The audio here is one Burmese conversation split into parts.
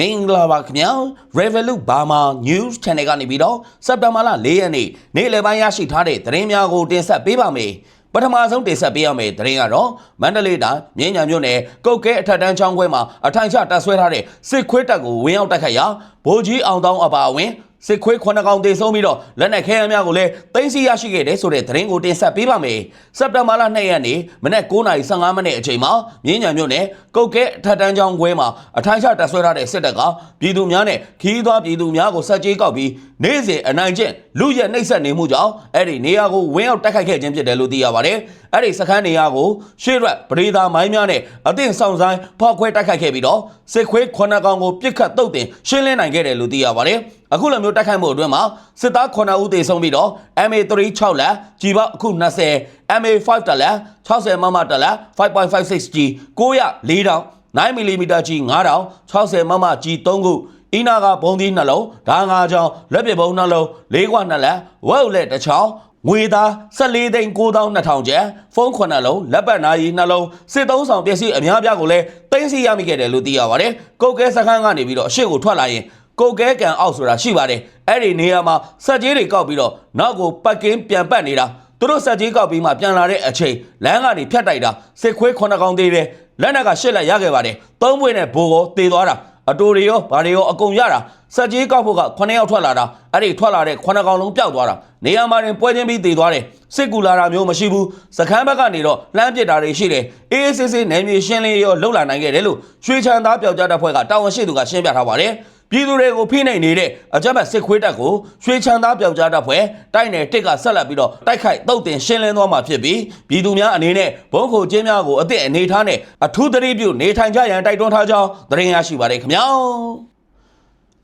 မင်္ဂလာပါခင်ဗျာ Revolut Burma News Channel ကနေပြီးတော့စက်တဘာလ၄ရက်နေ့နေ့လယ်ပိုင်းရရှိထားတဲ့သတင်းများကိုတင်ဆက်ပေးပါမယ်ပထမဆုံးတင်ဆက်ပေးရမယ့်သတင်းကတော့မန္တလေးတိုင်းမြင်းညာမြို့နယ်ကုတ်ကဲအထက်တန်းချောင်းခွဲမှာအထိုင်ချတပ်ဆွဲထားတဲ့စစ်ခွေးတပ်ကိုဝင်ရောက်တိုက်ခိုက်ရာဗိုလ်ကြီးအောင်တောင်းအပါအဝင် စစ်ခွေးခုနှစ်ကောင်တေဆုံးပြီးတော့လက်နက်ခဲယမ်းများကိုလည်းတင်စီရရှိခဲ့တဲ့ဆိုတဲ့သတင်းကိုတင်ဆက်ပေးပါမယ်စက်တဘာလ2ရက်နေ့မနက်9:15မိနစ်အချိန်မှာမြင်းညာမြို့နယ်ကုတ်ကဲအထက်တန်းချောင်းခွဲမှာအထိုင်ချတပ်ဆွဲထားတဲ့စစ်တပ်ကပြည်သူများနဲ့ခီးသွွားပြည်သူများကိုစက်ကြီးကောက်ပြီးနေ့စဉ်အနိုင်ကျင့်လူရဲနှိပ်စက်နေမှုကြောင့်အဲ့ဒီနေရာကိုဝင်းရောက်တိုက်ခိုက်ခဲ့ခြင်းဖြစ်တယ်လို့သိရပါတယ်အဲ့ဒီစခန်းနေရာကိုရှေ့ရက်ပရိသာမိုင်းများနဲ့အသင့်ဆောင်ဆိုင်ဖောက်ခွဲတိုက်ခိုက်ခဲ့ပြီးတော့စစ်ခွေးခုနှစ်ကောင်ကိုပြစ်ခတ်တုတ်တင်ရှင်းလင်းနိုင်ခဲ့တယ်လို့သိရပါတယ်အခုလိုမျိုးတိုက်ခိုက်မှုအတွင်းမှာစစ်သား9ဦးသေဆုံးပြီးတော့ MA3 6လက်ကြီးပေါက်အခု20 MA5 တက်လက်60မမတက်လက် 5.56G 900 4တောင်9 mm ကြီး9000 60မမကြီး3ခုအီနာကဘုံသီးနှလုံးဓာငါချောင်းလက်ပစ်ဘုံနှလုံးလေးခွနှစ်လက်ဝက်ဥလက်တစ်ချောင်းငွေသား14သိန်း9200ကျပ်ဖုန်း9လုံးလက်ပတ်နာရီနှလုံးစစ်သုံးဆောင်ပစ္စည်းအများပြားကိုလည်းတင်စီရမိခဲ့တယ်လို့သိရပါတယ်ကုတ်ကဲစခန်းကနေပြီးတော့အရှိကိုထွက်လာရင် ကုတ်ကဲကန်အောက်ဆိုတာရှိပါတယ်အဲ့ဒီနေရာမှာစက်ကြီးတွေကောက်ပြီးတော့နောက်ကိုပတ်ကင်းပြန်ပတ်နေတာသူတို့စက်ကြီးကောက်ပြီးမှပြန်လာတဲ့အချိန်လမ်းကနေဖြတ်တိုက်တာစစ်ခွေးခုနှစ်ကောင်သေးတယ်လက်နက်ကရှစ်လက်ရခဲ့ပါတယ်သုံးပွင့်နဲ့ဘိုးကိုတေသွားတာအတူတွေရောဘာတွေရောအကုန်ရတာစက်ကြီးကောက်ဖို့က9ယောက်ထွက်လာတာအဲ့ဒီထွက်လာတဲ့9ကောင်လုံးပျောက်သွားတာနေရာမှာတင်ပွဲချင်းပြီးတေသွားတယ်စစ်ကူလာတာမျိုးမရှိဘူးစခန်းဘက်ကနေတော့လှမ်းပစ်တာတွေရှိတယ်အေးအေးဆေးဆေးနယ်မြေရှင်းလင်းရောလှုပ်လာနိုင်ခဲ့တယ်လို့ရွှေချန်သားပျောက်ကြားတပ်ဖွဲ့ကတာဝန်ရှိသူကရှင်းပြထားပါတယ် ပြည်သူတွေကိုဖိနှိပ်နေတဲ့အကြမ်းဖက်စစ်ခွေးတပ်ကိုရွှေချန်သားပျောက်ကြားတပ်ဖွဲ့တိုက်နယ်တစ်ကဆက်လက်ပြီးတော့တိုက်ခိုက်တုတ်တင်ရှင်းလင်းသွားမှာဖြစ်ပြီးပြည်သူများအနေနဲ့ဘုံခိုကျင်းများကိုအသည့်အနေထားနဲ့အထူးသတိပြုနေထိုင်ကြရန်တိုက်တွန်းထားကြောင်းသတင်းရရှိပါတယ်ခင်ဗျာ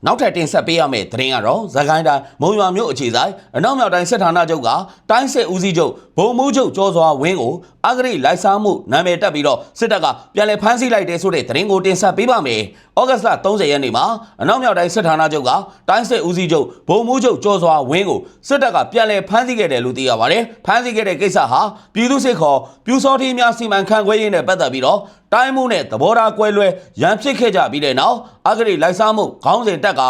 နောက်ထပ်တင်ဆက်ပေးရမယ့်သတင်းကတော့ဇကိုင်းတိုင်းမုံရွာမြို့အခြေဆိုင်အနောက်မြောက်တိုင်းစစ်ဌာနချုပ်ကတိုင်းစစ်ဦးစီးချုပ်ဗိုလ်မှူးချုပ်ကျော်စွာဝင်းကိုအဂရိလိုက်စားမှုနာမည်တက်ပြီးတော့စစ်တပ်ကပြန်လည်ဖမ်းဆီးလိုက်တဲ့ဆိုတဲ့သတင်းကိုတင်ဆက်ပေးပါမယ်။ဩဂတ်စ်လ30ရက်နေ့မှာအနောက်မြောက်တိုင်းစစ်ဌာနချုပ်ကတိုင်းစစ်ဦးစီးချုပ်ဗိုလ်မှူးချုပ်ကျော်စွာဝင်းကိုစစ်တပ်ကပြန်လည်ဖမ်းဆီးခဲ့တယ်လို့သိရပါတယ်။ဖမ်းဆီးခဲ့တဲ့ကိစ္စဟာပြည်သူစစ်ခေါ်ပြူစောတိများစီမံခန့်ခွဲရေးနဲ့ပတ်သက်ပြီးတော့ တိုင်းမှုနဲ့သဘောထားကွဲလွဲရန်ဖြစ်ခဲ့ကြပြီးတဲ့နောက်အဂရိလိုက်စားမှုခေါင်းစဉ်တက်က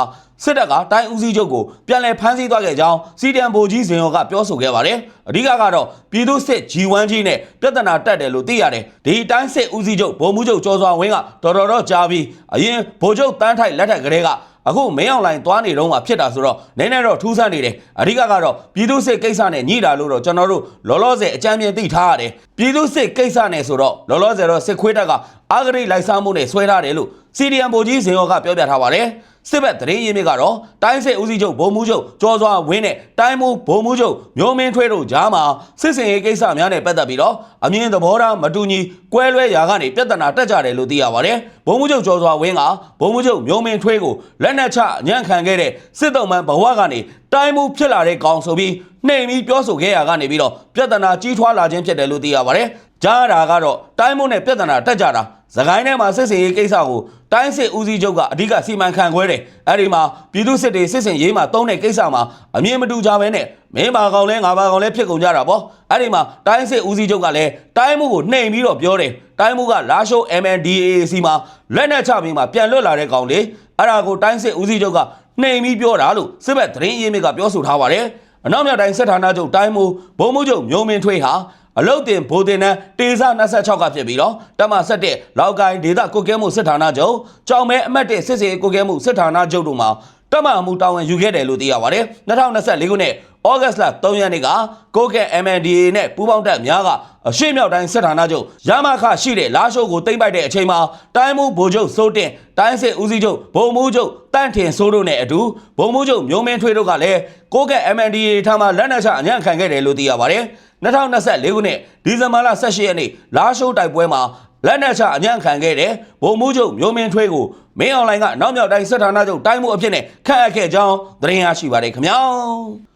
စစ်တပ်ကတိုင်းဦးစီးချုပ်ကိုပြန်လည်ဖမ်းဆီးသွားခဲ့ကြောင်းစီဒီအမ်ဗိုလ်ကြီးစင်ရောကပြောဆိုခဲ့ပါတယ်။အဓိကကတော့ပြည်သူစစ် G1 ကြီးနဲ့ပြဿနာတက်တယ်လို့သိရတယ်။ဒီတိုင်းစစ်ဦးစီးချုပ်ဗိုလ်မှူးချုပ်ကျော်စွာဝင်းကတော်တော်တော့ကြားပြီးအရင်ဗိုလ်ချုပ်တန်းထိုက်လက်ထက်ကလေးက အခုမင်းအောင်လိုင်သွားနေတော့မှဖြစ်တာဆိုတော့နည်းနည်းတော့ထူးဆန်းနေတယ်အဓိကကတော့ပြည်သူစစ်ကိစ္စနဲ့ညှိတာလို့တော့ကျွန်တော်တို့လောလောဆယ်အကြမ်းမြင်သိထားရတယ်ပြည်သူစစ်ကိစ္စနဲ့ဆိုတော့လောလောဆယ်တော့စစ်ခွေးတပ်ကအဂရိလိုက်စားမှုနဲ့ဆွဲထားတယ်လို့စီဒီအမ်ဗိုလ်ကြီးစင်ရောကပြောပြထားပါတယ် စစ်ဘက်သတင်းရင်းမြစ်ကတော့တိုင်းစစ်ဦးစီးချုပ်ဗိုလ်မှူးချုပ်ကျော်စွာဝင်းနဲ့တိုင်းမှုဗိုလ်မှူးချုပ်မျိုးမင်းထွေးတို့ကြားမှာစစ်စင်ရေးကိစ္စများနဲ့ပတ်သက်ပြီးတော့အမြင်သဘောထားမတူညီကွဲလွဲရာကနေပြဿနာတက်ကြတယ်လို့သိရပါတယ်ဗိုလ်မှူးချုပ်ကျော်စွာဝင်းကဗိုလ်မှူးချုပ်မျိုးမင်းထွေးကိုလက်နက်ချညံ့ခံခဲ့တဲ့စစ်တုံးမှန်ဘဝကနေတိုင်းမှုဖြစ်လာတဲ့ကောင်ဆိုပြီးနှိမ်ပြီးပြောဆိုခဲ့ရကနေပြီးတော့ပြဿနာကြီးထွားလာခြင်းဖြစ်တယ်လို့သိရပါတယ်ကြားတာကတော့တိုင်းမှုနဲ့ပြဿနာတက်ကြတာ သခိုင်းထဲမှာစစ်စင်ရေးကိစ္စကိုတိုင်းစစ်ဦးစီးချုပ်ကအဓိကစီမံခန့်ခွဲတယ်အဲ့ဒီမှာပြည်သူစစ်တွေစစ်စင်ရေးမှာတုံးတဲ့ကိစ္စမှာအမြင်မတူကြဘဲနဲ့မင်းပါကောင်လဲငါပါကောင်လဲဖြစ်ကုန်ကြတာပေါ့အဲ့ဒီမှာတိုင်းစစ်ဦးစီးချုပ်ကလည်းတိုင်းမှုကိုနှိမ်ပြီးတော့ပြောတယ်တိုင်းမှုကလာရှိုး MNDAC မှာလက်နက်ချပြီးမှပြန်လွတ်လာတဲ့ကောင်လေအဲ့ဒါကိုတိုင်းစစ်ဦးစီးချုပ်ကနှိမ်ပြီးပြောတာလို့စစ်ဘက်သတင်းရင်းမြစ်ကပြောဆိုထားပါတယ်အနောက်မြောက်တိုင်းစစ်ဌာနချုပ်တိုင်းမှုဘုံမှုချုပ်မျိုးမင်းထွေးဟာ အလုတ်တင်ဘိုတင်နန်းတေဇ26ကဖြစ်ပြီးတော့တမ17လောက်ကိုင်းဒေသကုတ်ကဲမှုစစ်ဌာနချုပ်ကြောင်မဲအမတ်1စစ်စေကုတ်ကဲမှုစစ်ဌာနချုပ်တို့မှာတမအမှုတာဝန်ယူခဲ့တယ်လို့သိရပါတယ်2024ခုနှစ် ဩဂတ်စ်လ3ရက်နေ့ကကိုကဲ MNDA နဲ့ပူးပေါင်းတပ်များကအရှိမြောက်တိုင်းစစ်ဌာနချုပ်ရမခရှိတဲ့လာရှိုးကိုတိမ့်ပိုက်တဲ့အချိန်မှာတိုင်းမှုဗိုလ်ချုပ်စိုးတင်တိုင်းစစ်ဦးစီးချုပ်ဗိုလ်မှူးချုပ်တန့်ထင်စိုးတို့နဲ့အတူဗိုလ်မှူးချုပ်မျိုးမင်းထွေးတို့ကလည်းကိုကဲ MNDA ထားမှာလက်နက်ချအညံ့ခံခဲ့တယ်လို့သိရပါတယ်2024ခုနှစ်ဒီဇင်ဘာလ18ရက်နေ့လာရှိုးတိုက်ပွဲမှာလက်နက်ချအညံ့ခံခဲ့တဲ့ဗိုလ်မှူးချုပ်မျိုးမင်းထွေးကိုမင်းအွန်လိုင်းကနောက်မြောက်တိုင်းစစ်ဌာနချုပ်တိုင်းမှုအဖြစ်နဲ့ခန့်အပ်ခဲ့ကြောင်းသတင်းရရှိပါတယ်ခင်ဗျာ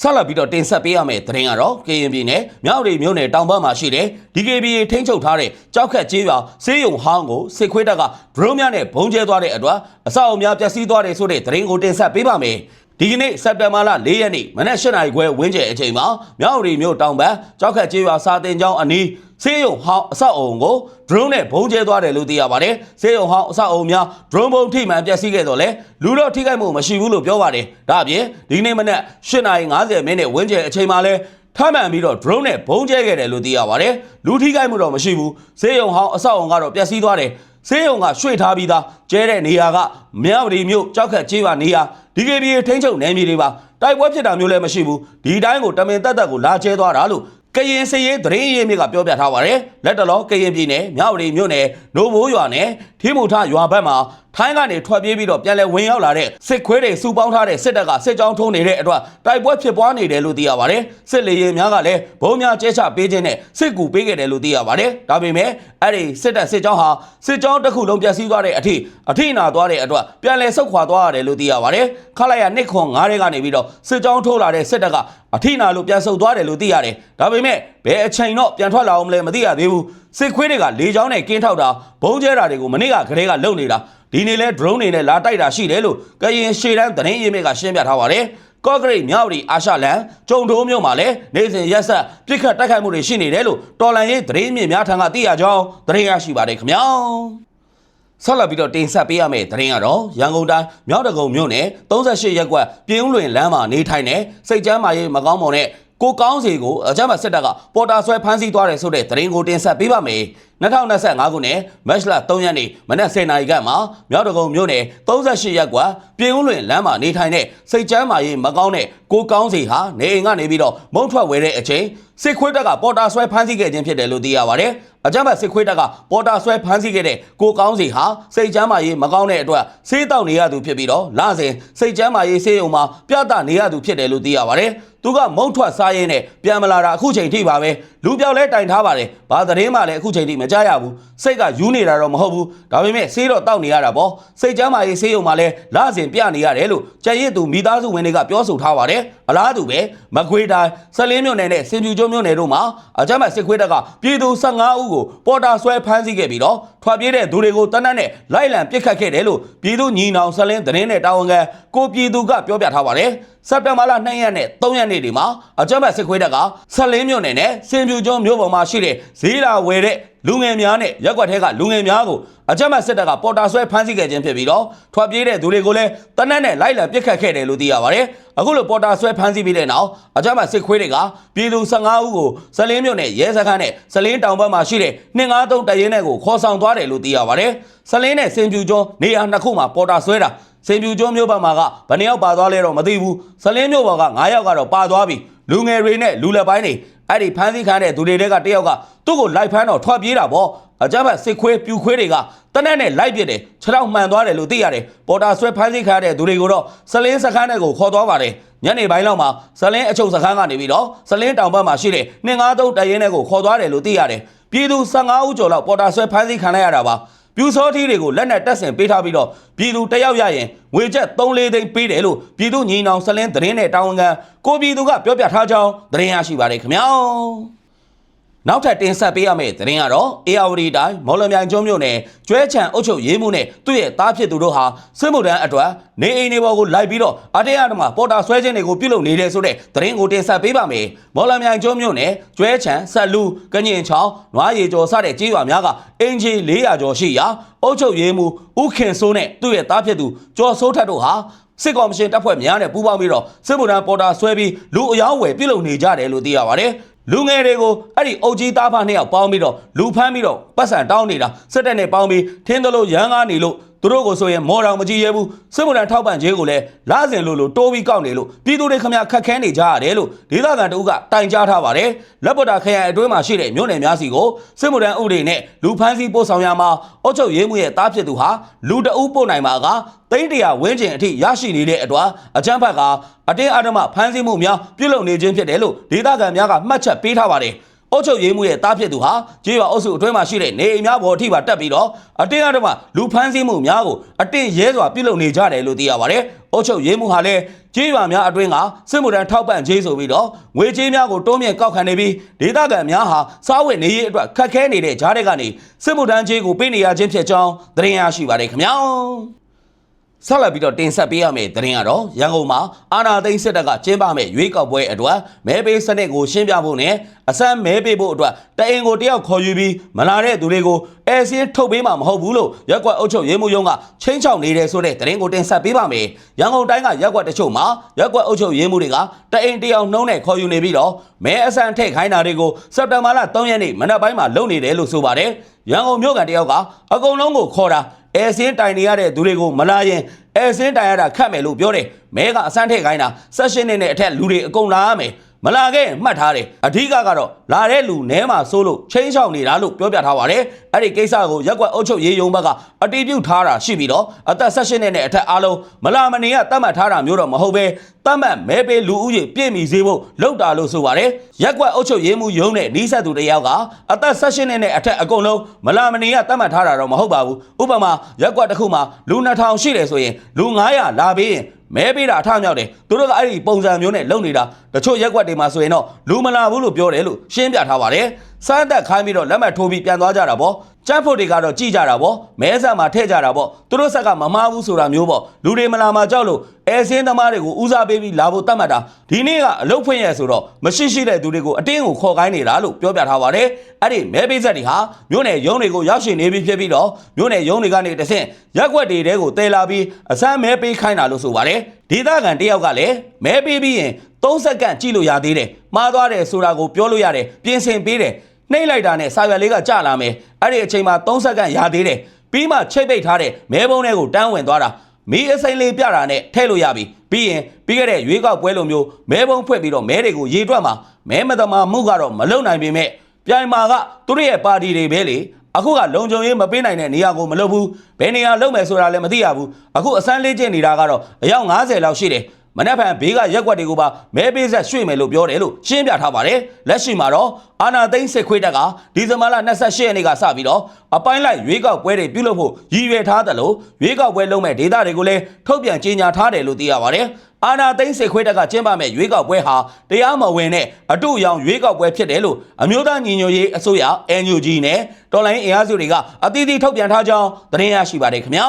ဆက်လက်ပြီးတော့တင်ဆက်ပေးရမယ့်သတင်းကတော့ကရင်ပြည်နယ်မြောက်ရီမြို့နယ်တောင်ဘက်မှာရှိတဲ့ DKBA ထိန်းချုပ်ထားတဲ့ကြောက်ခက်ကျေးရွာစေးရုံဟောင်းကိုစစ်ခွေးတပ်ကဒရုန်းများနဲ့ဘုံကျဲသွားတဲ့အတွက်အဆောက်အအုံများပျက်စီးသွားတယ်ဆိုတဲ့သတင်းကိုတင်ဆက်ပေးပါမယ်။ ဒီကနေ့စက်တင်ဘာလ၄ရက်နေ့မနက်၈နာရီခွဲဝန်းကျင်အချိန်မှာမြောက်ရီမြို့တောင်ဘက်ကြောက်ခတ်ကျေးရွာစာတင်ကျောင်းအနီးဆေးရုံဟောင်းအဆောက်အုံကို drone နဲ့ဘုံကျဲသွားတယ်လို့သိရပါတယ်။ဆေးရုံဟောင်းအဆောက်အုံများ drone ဘုံထိမှန်ပျက်စီးခဲ့တော့လေလူတော့ထိခိုက်မှုမရှိဘူးလို့ပြောပါတယ်။ဒါအပြင်ဒီကနေ့မနက်8:50မိနစ်ဝန်းကျင်အချိန်မှာလဲထမှန်ပြီးတော့ drone နဲ့ဘုံကျဲခဲ့တယ်လို့သိရပါတယ်။လူထိခိုက်မှုတော့မရှိဘူး။ဆေးရုံဟောင်းအဆောက်အုံကတော့ပျက်စီးသွားတယ်။ ဆေးရုံကရွှေ့ထားပြီးသားကျဲတဲ့နေရာကမြောက်ရီမြို့ကြောက်ခတ်ကျေးရွာနေရာ DKBA ထိန်းချုပ်နယ်မြေတွေပါတိုက်ပွဲဖြစ်တာမျိုးလည်းမရှိဘူးဒီတိုင်းကိုတမင်တက်တက်ကိုလာကျဲသွားတာလို့ကရင်စရေးသတင်းရင်းမြစ်ကပြောပြထားပါတယ်လက်တလောကရင်ပြည်နယ်မြောက်ရီမြို့နယ်နိုဘိုးရွာနယ်ထီးမူထရွာဘက်မှာထိုင်းကနေထွက်ပြေးပြီးတော့ပြန်လည်ဝင်ရောက်လာတဲ့စစ်ခွေးတွေစုပေါင်းထားတဲ့စစ်တပ်ကစစ်ကြောင်းထုံးနေတဲ့အတွက်တိုက်ပွဲဖြစ်ပွားနေတယ်လို့သိရပါတယ်စစ်လေရင်များကလည်းဘုံများကျဲချပေးခြင်းနဲ့စစ်ကူပေးခဲ့တယ်လို့သိရပါတယ်ဒါပေမဲ့အဲ့ဒီစစ်တပ်စစ်ကြောင်းဟာစစ်ကြောင်းတစ်ခုလုံးပျက်စီးသွားတဲ့အထိအထိနာသွားတဲ့အတွက်ပြန်လည်ဆုတ်ခွာသွားရတယ်လို့သိရပါတယ်ခလိုက်ရနှစ်ခွန်9ရဲကနေပြီးတော့စစ်ကြောင်းထိုးလာတဲ့စစ်တပ်ကအထိနာလို့ပြန်ဆုတ်သွားတယ်လို့သိရတယ်ဒါပေမဲ့ဘယ်အချိန်တော့ပြန်ထွက်လာအောင်မလဲမသိရသေးဘူးစစ်ခွေးတွေကလေကြောင်းနဲ့ကင်းထောက်တာဘုံကျဲတာတွေကိုမနေ့ကကလေးကလုံနေတာ ဒီနေ့လဲ drone တွေနဲ့လာတိုက်တာရှိတယ်လို့ကရင်ရှေ့တန်းသတင်းရင်းမြစ်ကရှင်းပြထားပါတယ်ကော့ဂရိတ်မြောက်ရီအာရှလန်ကျုံတိုးမြို့မှာလည်းနေစဉ်ရက်ဆက်ပြစ်ခတ်တိုက်ခိုက်မှုတွေရှိနေတယ်လို့တော်လန်ရေးသတင်းမြစ်များထံကသိရကြောင်းသတင်းရရှိပါတယ်ခင်ဗျာဆက်လက်ပြီးတော့တင်ဆက်ပေးရမယ့်သတင်းကတော့ရန်ကုန်တိုင်းမြောက်တကုံမြို့နယ်38ရပ်ကွက်ပြင်းဦးလွင်လမ်းမှာနေထိုင်တဲ့စိတ်ကျမ်းမာရေးမကောင်းမွန်တဲ့ကိုကောင်းစီကိုအကြမ်းဖက်စစ်တပ်ကပေါ်တာဆွဲဖမ်းဆီးသွားတယ်ဆိုတဲ့သတင်းကိုတင်ဆက်ပေးပါမယ် 2025ခုနှစ်မတ်လ3ရက်နေ့မနက်10:00နာရီခန့်မှာမြောက်တကုံမြို့နယ်38ရပ်ကွက်ပြင်းဦးလွင်လမ်းမှာနေထိုင်တဲ့စိတ်ကျမ်းမာရေးမကောင်းတဲ့ကိုကောင်းစီဟာနေအိမ်ကနေပြီးတော့မုံထွက်ဝဲတဲ့အချိန်စစ်ခွေးတပ်ကပေါ်တာဆွဲဖမ်းဆီးခဲ့ခြင်းဖြစ်တယ်လို့သိရပါတယ်အကြမ်းဖက်စစ်ခွေးတပ်ကပေါ်တာဆွဲဖမ်းဆီးခဲ့တဲ့ကိုကောင်းစီဟာစိတ်ကျမ်းမာရေးမကောင်းတဲ့အတွက်ဆေးတောက်နေရသူဖြစ်ပြီးတော့လစဉ်စိတ်ကျမ်းမာရေးဆေးရုံမှာပြသနေရသူဖြစ်တယ်လို့သိရပါတယ်သူကမုံထွက်စားရင်းနဲ့ပြန်မလာတာအခုချိန်ထိပါပဲ လူပြောက်လဲတိုင်ထားပါတယ်ဘာသတင်းမှလည်းအခုချိန်ထိမကြားရဘူးစိတ်ကယူနေတာတော့မဟုတ်ဘူးဒါပေမဲ့ဆေးတော့တောက်နေရတာပေါ့စိတ်ကျမ်းမာရေးဆေးရုံမှာလဲလစဉ်ပြနေရတယ်လို့ကြံရစ်သူမိသားစုဝင်တွေကပြောဆိုထားပါတယ်အလားတူပဲမကွေးတိုင်းဆလင်းမြို့နယ်နဲ့စင်ပြူကျွန်းမြို့နယ်တို့မှာအကြမ်းဖက်စစ်ခွေးတပ်ကပြည်သူ15ဦးကိုပေါ်တာဆွဲဖမ်းဆီးခဲ့ပြီးတော့ထွက်ပြေးတဲ့သူတွေကိုတနက်နဲ့လိုက်လံပစ်ခတ်ခဲ့တယ်လို့ပြည်သူညီနောင်ဆလင်းသတင်းနဲ့တာဝန်ခံကိုပြည်သူကပြောပြထားပါတယ် စက်တင်ဘာလ2ရက်နဲ့3ရက်နေ့ဒီမှာအကြမ်းဖက်စစ်ခွေးတပ်ကဆလင်းမြို့နယ်နဲ့စင်ပြူကျွန်းမြို့ပေါ်မှာရှိတဲ့ဈေးလာဝယ်တဲ့လူငယ်များနဲ့ရက်ကွက်ထဲကလူငယ်များကိုအကြမ်းဖက်စစ်တပ်ကပေါ်တာဆွဲဖမ်းဆီးခဲ့ခြင်းဖြစ်ပြီးတော့ထွက်ပြေးတဲ့သူတွေကိုလည်းတနက်နဲ့လိုက်လံပစ်ခတ်ခဲ့တယ်လို့သိရပါတယ်အခုလိုပေါ်တာဆွဲဖမ်းဆီးပြီးတဲ့နောက်အကြမ်းဖက်စစ်ခွေးတွေကပြည်သူ15ဦးကိုစလင်းမြို့နယ်ရဲစခန်းနဲ့စလင်းတောင်ဘက်မှာရှိတဲ့253တရင်နဲ့ကိုခေါ်ဆောင်သွားတယ်လို့သိရပါတယ်စလင်းနဲ့စင်ပြူကျွန်းနေရာနှစ်ခုမှာပေါ်တာဆွဲတာ စင်ပြူကျွန်းမြို့ဘက်မှာကဘယ်နှယောက်ပါသွားလဲတော့မသိဘူးစလင်းမြို့ဘော်က9ယောက်ကတော့ပါသွားပြီလူငယ်တွေနဲ့လူလက်ပိုင်းတွေအဲ့ဒီဖမ်းဆီးခံတဲ့သူတွေတဲကတယောက်ကသူ့ကိုလိုက်ဖမ်းတော့ထွက်ပြေးတာပေါ့အကြမ်းဖက်စစ်ခွေးပြူခွေးတွေကတနက်နဲ့လိုက်ပစ်တယ်ခြေထောက်မှန်သွားတယ်လို့သိရတယ်ပေါ်တာဆွဲဖမ်းဆီးခံတဲ့သူတွေကိုတော့စလင်းစခန်းတွေကိုခေါ်သွားပါတယ်ညနေပိုင်းလောက်မှာဇလင်းအချုပ်စခန်းကနေပြီးတော့ဇလင်းတောင်ဘက်မှာရှိတဲ့253တရင်တွေကိုခေါ်သွားတယ်လို့သိရတယ်ပြည်သူ15ဦးကျော်လောက်ပေါ်တာဆွဲဖမ်းဆီးခံလိုက်ရတာပါ ပြူစောထီးတွေကိုလက်နက်တက်ဆင်ပေးထားပြီးတော့ပြည်သူတယောက်ရရင်ငွေကျပ်3-4သိန်းပေးတယ်လို့ပြည်သူညီနောင်ဇလင်းသတင်းနဲ့တာဝန်ခံကိုပြည်သူကပြောပြထားကြောင်းသတင်းရရှိပါတယ်ခင်ဗျာ နောက်ထပ်တင်ဆက်ပေးရမယ့်သတင်းကတော့ ARD တိုင်းမော်လမြိုင်ကျွန်းမြို့နယ်ကျွဲချံအုပ်ချုပ်ရေးမှုနဲ့သူ့ရဲ့သားဖြစ်သူတို့ဟာစစ်မှုထမ်းအတွက်နေအိမ်တွေပေါ်ကိုလိုက်ပြီးတော့အတေးအဓမ္မပေါ်တာဆွဲခြင်းတွေကိုပြုလုပ်နေတယ်ဆိုတဲ့သတင်းကိုတင်ဆက်ပေးပါမယ်။မော်လမြိုင်ကျွန်းမြို့နယ်ကျွဲချံဆက်လူကညင်ချောင်းနွားရီကျော်စတဲ့ကြေးရွာများကအင်ဂျီ400ကျော်ရှိရာအုပ်ချုပ်ရေးမှုဥခင်စိုးနဲ့သူ့ရဲ့သားဖြစ်သူကျော်စိုးထက်တို့ဟာ စစ်ကော်မရှင်တပ်ဖွဲ့များနဲ့ပူးပေါင်းပြီးတော့စစ်မှုထမ်းပေါ်တာဆွဲပြီးလူအယောင်းဝယ်ပြုလုပ်နေကြတယ်လို့သိရပါတယ်။လူငယ်တွေကိုအဲ့ဒီအုတ်ကြီးသားဖနှစ်ယောက်ပေါင်းပြီးတော့လူဖမ်းပြီးတော့ပတ်စံတောင်းနေတာစစ်တပ်နဲ့ပေါင်းပြီးထင်းသလိုရန်ကားနေလို့ သူတို့ကိုဆိုရင်မော်တော်မကြည့်ရဘူးစစ်မှုထမ်းထောက်ပံ့ခြင်းကိုလည်းလာစဉ်လို့လို့တိုးပြီးကောက်နေလို့ပြည်သူတွေခမခက်ခဲနေကြရတယ်လို့ဒေသခံတို့ကတိုင်ကြားထားပါတယ်လက်ပေါ်တာခရိုင်အတွင်းမှာရှိတဲ့မြို့နယ်များစီကိုစစ်မှုထမ်းဥပဒေနဲ့လူဖမ်းဆီးပို့ဆောင်ရမှာအုပ်ချုပ်ရေးမှုရဲ့တားဖြစ်သူဟာလူတအုပ်ပို့နိုင်မှာကသိန်းတရာဝန်းကျင်အထိရရှိနေတဲ့အတွက်အကြမ်းဖက်ကအတင်းအဓမ္မဖမ်းဆီးမှုများပြုလုပ်နေခြင်းဖြစ်တယ်လို့ဒေသခံများကမှတ်ချက်ပေးထားပါတယ် အုတ်ချုပ်ရေးမှုရဲ့တားဖြစ်သူဟာကြေးရွာအုပ်စုအတွင်းမှာရှိတဲ့နေအိမ်များပေါ်အထိပါတက်ပြီးတော့အတင်းအဓမ္မလူဖမ်းဆီးမှုများကိုအတင်းရဲစွာပြုလုပ်နေကြတယ်လို့သိရပါတယ်။အုတ်ချုပ်ရေးမှုဟာလည်းကြေးရွာများအတွင်းကစစ်မှုထမ်းထောက်ပံ့ကြေးဆိုပြီးတော့ငွေကြေးများကိုတိုးမြင့်ကောက်ခံနေပြီးဒေသခံများဟာစားဝတ်နေရေးအတွက်ခက်ခဲနေတဲ့ကြားတွေကနေစစ်မှုထမ်းကြေးကိုပေးနေရခြင်းဖြစ်ကြောင်းသတင်းရရှိပါတယ်ခင်ဗျာ။ ဆက်လက်ပြီးတော့တင်ဆက်ပေးရမယ့်သတင်းကတော့ရန်ကုန်မှာအာနာသိန်းစစ်တပ်ကကျင်းပမဲ့ရွေးကောက်ပွဲအတွက်မဲပေးစနစ်ကိုရှင်းပြဖို့နဲ့အစမ်းမဲပေးဖို့အတွက်တအင်ကိုတယောက်ခေါ်ယူပြီးမလာတဲ့သူတွေကိုအဲစင်းထုတ်ပေးမှာမဟုတ်ဘူးလို့ရက်ကွက်အုပ်ချုပ်ရေးမှုရုံးကချင်းချောက်နေတယ်ဆိုတဲ့သတင်းကိုတင်ဆက်ပေးပါမယ်။ရန်ကုန်တိုင်းကရက်ကွက်တချို့မှာရက်ကွက်အုပ်ချုပ်ရေးမှုတွေကတအင်တယောက်နှုံးနဲ့ခေါ်ယူနေပြီးတော့မဲအစမ်းထည့်ခိုင်းတာတွေကိုစက်တင်ဘာလ3ရက်နေ့မနက်ပိုင်းမှာလုပ်နေတယ်လို့ဆိုပါတယ်။ရန်ကုန်မြို့ကန်တယောက်ကအကုန်လုံးကိုခေါ်တာ အဲစင်းတိုင်နေရတဲ့သူတွေကိုမလာရင်အဲစင်းတိုင်ရတာခတ်မယ်လို့ပြောတယ်မဲကအစမ်းထည့်ခိုင်းတာဆက်ရှင်နေတဲ့အထက်လူတွေအကုန်လာရမယ် မလာခဲ့ရင်မှတ်ထားတယ်အဓိကကတော့လာတဲ့လူနဲမှာစိုးလို့ချင်းချောင်နေတာလို့ပြောပြထားပါတယ်အဲ့ဒီကိစ္စကိုရက်ကွက်အုပ်ချုပ်ရေးယုံဘက်ကအတီးပြုတ်ထားတာရှိပြီးတော့အသက်ဆက်ရှင်နေတဲ့အထက်အားလုံးမလာမနေကတတ်မှတ်ထားတာမျိုးတော့မဟုတ်ပဲတတ်မှတ်မဲပေးလူဦးရေပြည့်မီစေဖို့လောက်တာလို့ဆိုပါတယ်ရက်ကွက်အုပ်ချုပ်ရေးမှုယုံနဲ့နီးစပ်သူတစ်ယောက်ကအသက်ဆက်ရှင်နေတဲ့အထက်အကုန်လုံးမလာမနေကတတ်မှတ်ထားတာတော့မဟုတ်ပါဘူးဥပမာရက်ကွက်တစ်ခုမှာလူ2000ရှိတယ်ဆိုရင်လူ900လာပေးရင် မဲပေးတာအထမြောက်တယ်သူတို့ကအဲ့ဒီပုံစံမျိုးနဲ့လုပ်နေတာတချို့ရက်ကွက်တွေမှာဆိုရင်တော့လူမလာဘူးလို့ပြောတယ်လို့ရှင်းပြထားပါတယ်စမ်းတက်ခိုင်းပြီးတော့လက်မှတ်ထိုးပြီးပြန်သွားကြတာပေါ့ ကျန်းဖို့တွေကတော့ကြည်ကြတာပေါ့မဲဆက်မှာထည့်ကြတာပေါ့သူတို့ဆက်ကမမားဘူးဆိုတာမျိုးပေါ့လူတွေမလာမှာကြောက်လို့အဲစင်းသမားတွေကိုဦးစားပေးပြီးလာဖို့တတ်မှတ်တာဒီနေ့ကအလုတ်ဖွင့်ရဆိုတော့မရှိရှိတဲ့သူတွေကိုအတင်းကိုခေါ်ခိုင်းနေတာလို့ပြောပြထားပါတယ်အဲ့ဒီမဲပေးဆက်တွေဟာမြို့နယ်ရုံးတွေကိုရောက်ရှိနေပြီဖြစ်ပြီးတော့မြို့နယ်ရုံးတွေကနေတဆင့်ရက်ကွက်တွေတဲကိုတဲလာပြီးအစမ်းမဲပေးခိုင်းတာလို့ဆိုပါတယ်ဒေသခံတယောက်ကလည်းမဲပေးပြီးရင်3စက္ကန့်ကြည့်လို့ရသေးတယ်မှားသွားတယ်ဆိုတာကိုပြောလို့ရတယ်ပြင်ဆင်ပေးတယ် နှိမ့်လိုက်တာနဲ့စာရွက်လေးကကြလာမယ်အဲ့ဒီအချိန်မှာ3စက္ကန့်ရသေးတယ်ပြီးမှချိတ်ပိတ်ထားတဲ့မဲပုံးတွေကိုတန်းဝင်သွားတာမီးအစိမ့်လေးပြတာနဲ့ထည့်လို့ရပြီပြီးရင်ပြီးခဲ့တဲ့ရွေးကောက်ပွဲလိုမျိုးမဲပုံးဖွက်ပြီးတော့မဲတွေကိုရေတွက်မှာမဲမတမာမှုကတော့မလုံနိုင်ပေမဲ့ပြိုင်မာကသူတို့ရဲ့ပါတီတွေပဲလေအခုကလုံခြုံရေးမပေးနိုင်တဲ့နေရာကိုမလုပ်ဘူးဘယ်နေရာလုပ်မယ်ဆိုတာလည်းမသိရဘူးအခုအစမ်းလေးကျင့်နေတာကတော့အယောက်90လောက်ရှိတယ် မနေ့ကဘေးကရက်ွက်တွေကိုပါမဲပေးဆက်ရွှေ့မယ်လို့ပြောတယ်လို့ရှင်းပြထားပါတယ်လက်ရှိမှာတော့အာနာသိန်းစစ်ခွေးတက်ကဒီဇင်ဘာလ28ရက်နေ့ကစပြီးတော့အပိုင်းလိုက်ရွေးကောက်ပွဲတွေပြုလုပ်ဖို့ရည်ရွယ်ထားတယ်လို့ရွေးကောက်ပွဲလုပ်မဲ့ဒေသတွေကိုလည်းထုတ်ပြန်ကြေညာထားတယ်လို့သိရပါတယ်အာနာသိန်းစစ်ခွေးတက်ကကျင်းပမဲ့ရွေးကောက်ပွဲဟာတရားမဝင်တဲ့အတူအယောင်ရွေးကောက်ပွဲဖြစ်တယ်လို့အမျိုးသားညီညွတ်ရေးအစိုးရ NUG နဲ့တော်လိုင်းအင်အားစုတွေကအသီးသီးထုတ်ပြန်ထားကြောင်းသတင်းရရှိပါတယ်ခင်ဗျာ